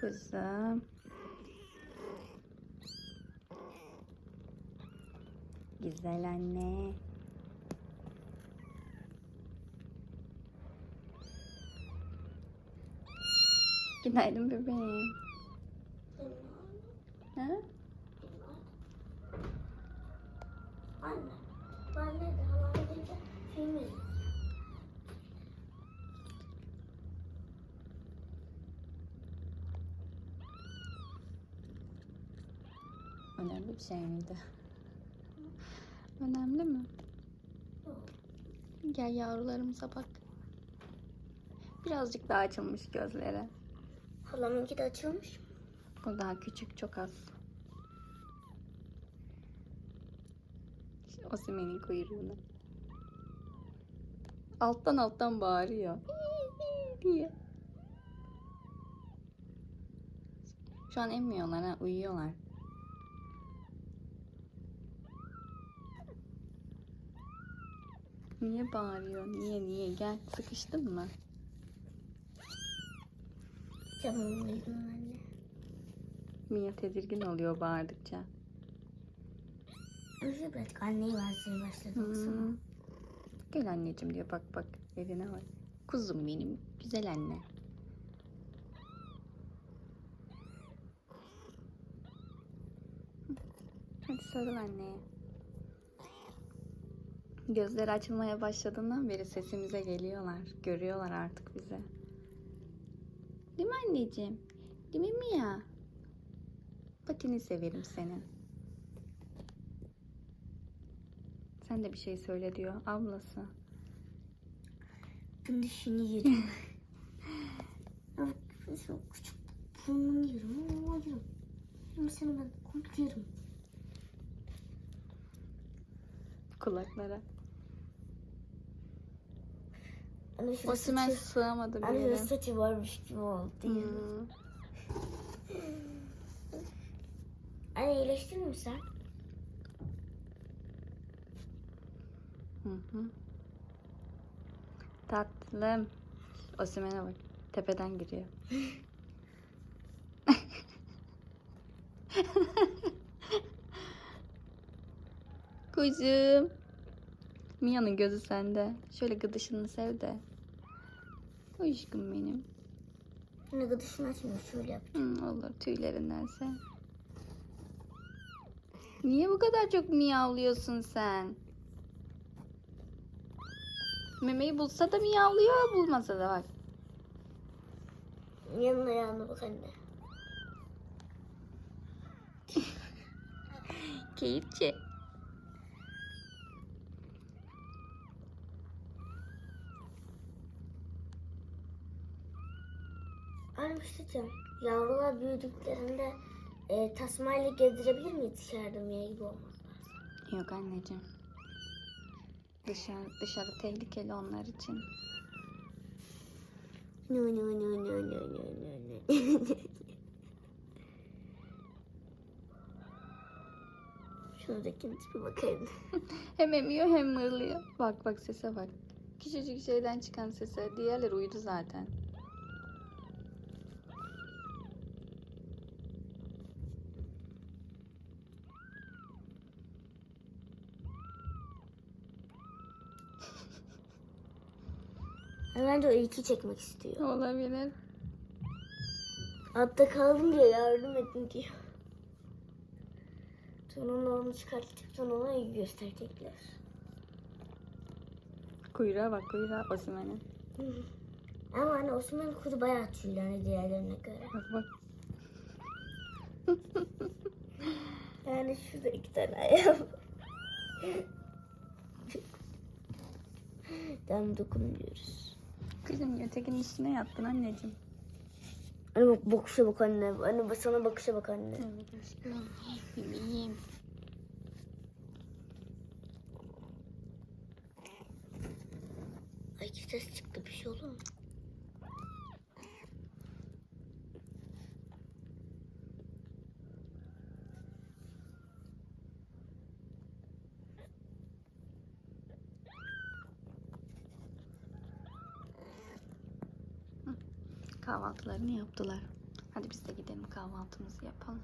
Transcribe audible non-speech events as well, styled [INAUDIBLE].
Kuzum. Güzel anne. Günaydın bebeğim. Ha? Anne, ben de havalarında film izliyorum. Önemli bir şey miydi? Önemli mi? Gel yavrularımıza bak. Birazcık daha açılmış gözleri. Halamınki de açılmış. Bu daha küçük çok az. İşte Osimhen'in kuyruğunu. Alttan alttan bağırıyor. diye. Şu an emmiyorlar ha uyuyorlar. Niye bağırıyor? Niye niye? Gel sıkıştın mı? Canım benim anne. Mia tedirgin oluyor bağırdıkça. Nasıl bırak anneyi versin başladı baksana. Hmm. Gel anneciğim diyor bak bak eline bak. Kuzum benim güzel anne. Hadi sarıl anneye. Gözleri açılmaya başladığından beri sesimize geliyorlar. Görüyorlar artık bizi. Değil mi anneciğim? Değil mi Mia? Patini severim senin. Sen de bir şey söyle diyor ablası. Ben de şunu yerim. Ama şu küçük burnunu yerim ama yerim. Seni ben korkuyorum. Kulaklara. Anne şu Osman saçı, sığamadı bir yere. şu saçı varmış gibi oldu. Hmm. Anne iyileştin mi sen? Hı hı. Tatlım. Osimhen'e bak. Tepeden giriyor. [LAUGHS] [LAUGHS] Kuzum. Mia'nın gözü sende. Şöyle gıdışını sev de. Aşkım benim. Anne gıdışını açmıyor şöyle yap. Hı, olur tüylerindense. Niye bu kadar çok miyavlıyorsun sen? Memeyi bulsa da miyavlıyor, bulmasa da bak. Yanına yanına bak anne. [LAUGHS] Keyifçi. Bir diyeceğim. Yavrular büyüdüklerinde e, tasmayla gezdirebilir miyiz dışarıda Mia gibi olmazlar? Yok anneciğim. Dışarı, dışarı tehlikeli onlar için. No no no no no no no no. [LAUGHS] Şuradaki tipe bakayım. [LAUGHS] Hem emiyor hem mırlıyor. Bak bak sese bak. Küçücük şeyden çıkan sese. Diğerleri uyudu zaten. Bence o ilki çekmek istiyor. Olabilir. Altta kaldım diyor yardım edin diyor. Sonra onu çıkartacak sonra ona iyi gösterecekler. Kuyruğa bak kuyruğa Osimhen'in. Ama hani Osman kuzu bayağı tüylü hani diğerlerine göre. Bak bak. [LAUGHS] Yani şurada iki tane ayağım. [LAUGHS] Tam dokunmuyoruz. Kızım ötekinin üstüne yattın anneciğim. Anne bak bakışa bak anne. Anne sana bakışa bak anne. Evet aşkım. Bebeğim. Ay ses çıktı bir şey olur mu? kahvaltılarını yaptılar. Hadi biz de gidelim kahvaltımızı yapalım.